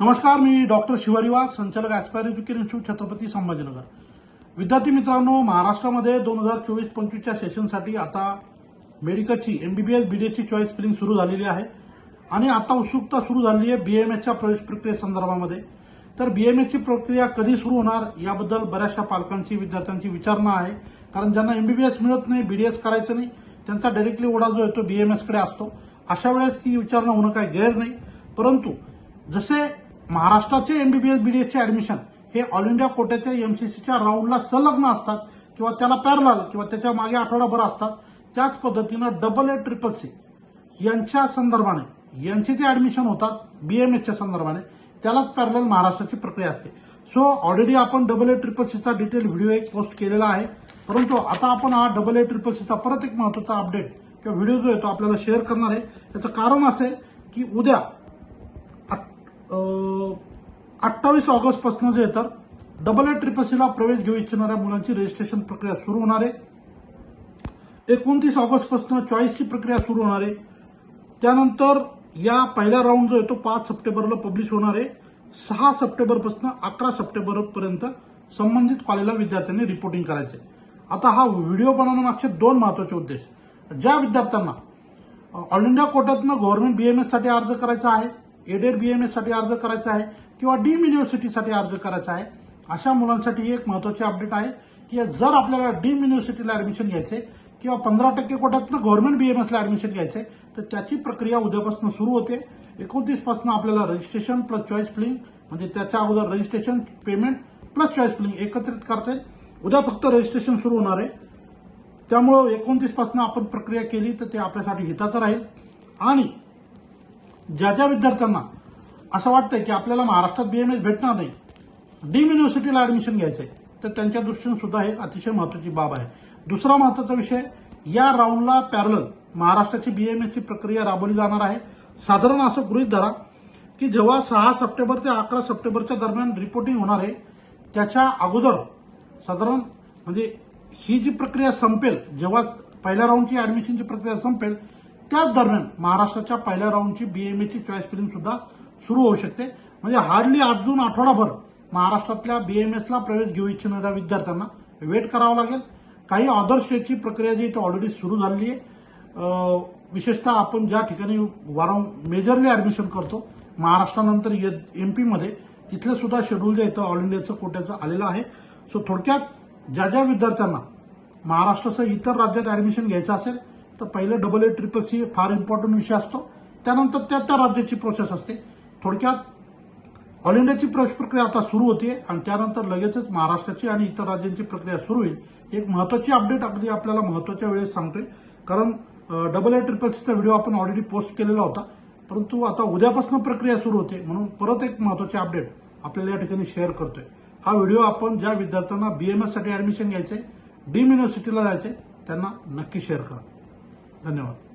नमस्कार मी डॉक्टर शिवारी संचालक aspire education institute Chhatrapati Sambhajinagar. विद्यार्थी मित्रांनो महाराष्ट्रामध्ये दोन हजार चोवीस पंचवीसच्या सेशनसाठी आता मेडिकलची M B B S B D बीडीएसची choice filling सुरू झालेली आहे. आणि आता उत्सुकता सुरू झाली आहे बी एम एसच्या प्रवेश प्रक्रियेसंदर्भामध्ये तर बी एम एसची प्रक्रिया कधी सुरू होणार याबद्दल बऱ्याचशा पालकांची विद्यार्थ्यांची विचारणा आहे. कारण ज्यांना एम बी बी एस मिळत नाही बी डी एस करायचं नाही त्यांचा डायरेक्टली ओढा जो आहे तो एसकडे असतो. अशा वेळेस ती विचारणा होणं काही गैर नाही. परंतु जसे महाराष्ट्राचे एमबीबीएस बीडीएसचे ऍडमिशन हे ऑल इंडिया कोट्याच्या एमसीसीच्या राऊंडला संलग्न असतात किंवा त्याला पॅरल किंवा त्याच्यामागे आठवडाभर असतात त्याच पद्धतीनं डबल ए ट्रिपल सी यांच्या संदर्भाने यांचे जे ऍडमिशन होतात बीएमएसच्या संदर्भाने त्यालाच पॅरल महाराष्ट्राची प्रक्रिया असते. सो ऑलरेडी आपण डबल ए ट्रिपल सीचा डिटेल व्हिडिओ एक पोस्ट केलेला आहे. परंतु आता आपण हा डबल ए ट्रिपल सीचा परत एक महत्त्वाचा अपडेट किंवा व्हिडिओ जो आहे तो आपल्याला शेअर करणार आहे. याचं कारण असं आहे की उद्या अठ्ठावीस ऑगस्टपासून जे तर डबल ए ट्रिपल सीला प्रवेश घेऊ इच्छिणाऱ्या मुलांची रजिस्ट्रेशन प्रक्रिया सुरू होणार आहे. एकोणतीस ऑगस्टपासून चॉईसची प्रक्रिया सुरू होणार आहे. त्यानंतर या पहिला राऊंड जो आहे तो पाच सप्टेंबरला पब्लिश होणार आहे. सहा सप्टेंबरपासून अकरा सप्टेंबरपर्यंत संबंधित कॉलेजला विद्यार्थ्यांनी रिपोर्टिंग करायचे आता हा व्हिडिओ बनवण्यामागचे दोन महत्त्वाचे उद्देश. ज्या विद्यार्थ्यांना ऑल इंडिया कोट्यातनं गव्हर्नमेंट एम एससाठी अर्ज करायचा आहे एडेड बीएमएससाठी अर्ज करायचा आहे किंवा डीम युनिव्हर्सिटीसाठी अर्ज करायचा आहे अशा मुलांसाठी एक महत्वाची अपडेट आहे की जर आपल्याला डीम युनिव्हर्सिटीला ऍडमिशन घ्यायचे किंवा पंधरा टक्के कोट्यातनं गव्हर्नमेंट बीएमएसला ऍडमिशन घ्यायचे तर त्याची प्रक्रिया उद्यापासून सुरू होते. एकोणतीसपासून आपल्याला रजिस्ट्रेशन प्लस चॉईस फिलिंग म्हणजे त्याच्या अगोदर registration payment plus choice filling एकत्रित करता येईल. उद्या फक्त रजिस्ट्रेशन सुरू होणार आहे. त्यामुळं एकोणतीसपासून आपण प्रक्रिया केली तर ते आपल्यासाठी हिताचं राहील. आणि ज्या ज्या विद्यार्थ्यांना असं वाटतंय की आपल्याला महाराष्ट्रात बीएमएस भेटणार नाही डीम युनिव्हर्सिटीला ऍडमिशन घ्यायचंय तर त्यांच्या दृष्टीने सुद्धा हे अतिशय महत्वाची बाब आहे. दुसरा महत्त्वाचा विषय या राऊंडला पॅरल महाराष्ट्राची बीएमएसची प्रक्रिया राबवली जाणार आहे. साधारण असं गृहीत धरा की जेव्हा सहा सप्टेंबर ते अकरा सप्टेंबरच्या दरम्यान रिपोर्टिंग होणार आहे त्याच्या अगोदर साधारण म्हणजे ही जी प्रक्रिया संपेल जेव्हा पहिल्या राऊंडची ऍडमिशनची प्रक्रिया संपेल त्याच दरम्यान महाराष्ट्राच्या पहिल्या राऊंडची बीएमएची चॉईस फिलिंग सुद्धा सुरू होऊ शकते. म्हणजे हार्डली अजून आठवडाभर महाराष्ट्रातल्या बीएमएसला प्रवेश घेऊ इच्छिणाऱ्या विद्यार्थ्यांना वेट करावं लागेल. काही अदर स्टेटची प्रक्रिया जी इथं ऑलरेडी सुरू झालेली आहे. विशेषतः आपण ज्या ठिकाणी वारं मेजरली ऍडमिशन करतो महाराष्ट्रानंतर एमपीमध्ये तिथलं सुद्धा शेड्यूल जे इथं ऑल इंडियाचं कोट्याचं आलेलं आहे. सो थोडक्यात ज्या ज्या विद्यार्थ्यांना महाराष्ट्रासह इतर राज्यात ऍडमिशन घ्यायचं असेल तर पहिलं डबल ए ट्रिपल सी फार इम्पॉर्टंट विषय असतो. त्यानंतर त्या त्या राज्याची प्रोसेस असते. थोडक्यात ऑल इंडियाची प्रवेश प्रक्रिया आता सुरू होते आणि त्यानंतर लगेचच महाराष्ट्राची आणि इतर राज्यांची प्रक्रिया सुरू होईल. एक महत्वाची अपडेट अगदी आपल्याला महत्त्वाच्या वेळेस सांगतोय. कारण डबल ए ट्रिपल सीचा व्हिडिओ आपण ऑलरेडी पोस्ट केलेला होता. परंतु आता उद्यापासून प्रक्रिया सुरू होते. म्हणून परत एक महत्वाची अपडेट आपल्याला या ठिकाणी शेअर करतोय. हा व्हिडिओ आपण ज्या विद्यार्थ्यांना बीएमएससाठी ऍडमिशन घ्यायचंय डीम युनिव्हर्सिटीला जायचंय त्यांना नक्की शेअर करा. धन्यवाद